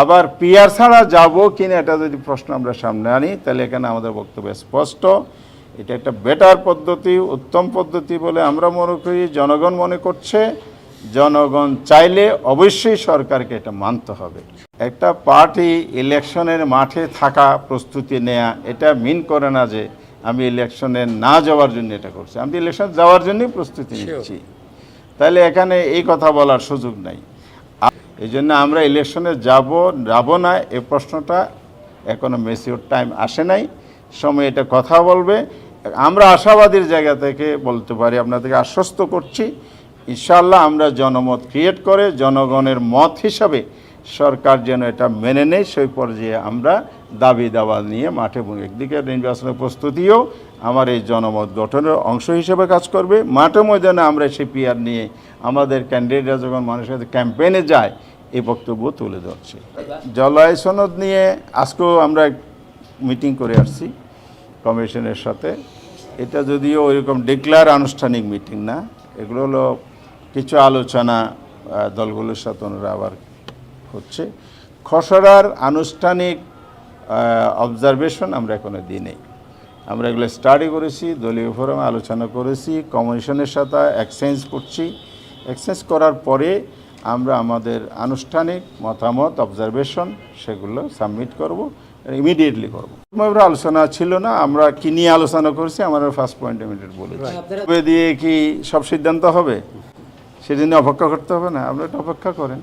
আবার পিয়ার ছাড়া যাব কিনা এটা যদি প্রশ্ন আমরা সামনে আনি তাহলে এখানে আমাদের বক্তব্য স্পষ্ট। এটা একটা বেটার পদ্ধতি উত্তম পদ্ধতি বলে আমরা মনে করি জনগণ মনে করছে। জনগণ চাইলে অবশ্যই সরকারকে এটা মানতে হবে। একটা পার্টি ইলেকশনের মাঠে থাকা প্রস্তুতি নেয়া এটা মিন করে না যে আমি ইলেকশনে না যাওয়ার জন্য এটা করছি। আমি ইলেকশন যাওয়ার জন্যই প্রস্তুতি নিচ্ছি। তাহলে এখানে এই কথা বলার সুযোগ নাই। এই জন্য আমরা ইলেকশনে যাব যাব না, এ প্রশ্নটা এখনও মেসিওর টাইম আসে নাই। সময় এটা কথা বলবে। আমরা আশাবাদীর জায়গা থেকে বলতে পারি, আপনাদেরকে আশ্বস্ত করছি। ইনশাল্লাহ আমরা জনমত ক্রিয়েট করে, জনগণের মত হিসাবে সরকার যেন এটা মেনে নেয়, সেই পর্যায়ে আমরা দাবি দাবা নিয়ে মাঠে একদিকে নির্বাচনের প্রস্তুতিও আমার এই জনমত গঠনের অংশ হিসেবে কাজ করবে। মাঠে ময়দানে আমরা সেই পিয়ার নিয়ে আমাদের ক্যান্ডিডেটরা যখন মানুষের সাথে ক্যাম্পেইনে যায়, এই বক্তব্য তুলে ধরছি। জলবায়ু সনদ নিয়ে আজকেও আমরা মিটিং করে আসছি কমিশনের সাথে। এটা যদিও ওইরকম ডিক্লার আনুষ্ঠানিক মিটিং না, এগুলো হলো কিছু আলোচনা দলগুলোর সাথে ওনারা আবার হচ্ছে। খসড়ার আনুষ্ঠানিক অবজারভেশন আমরা এখনও দিই নেই আমরা এগুলো স্টাডি করেছি দলীয় ফোরামে আলোচনা করেছি কমিশনের সাথে এক্সচেঞ্জ করছি। এক্সচেঞ্জ করার পরে আমরা আমাদের আনুষ্ঠানিক মতামত অবজারভেশন সেগুলো সাবমিট করব ইমিডিয়েটলি করব। আলোচনা ছিল না আমরা কি নিয়ে আলোচনা করেছি আমরা ফার্স্ট পয়েন্ট ইমিডিয়েট বলেছি। দিয়ে কি সব সিদ্ধান্ত হবে? সেদিনে অপেক্ষা করতে হবে না আপনারা একটু অপেক্ষা করেন।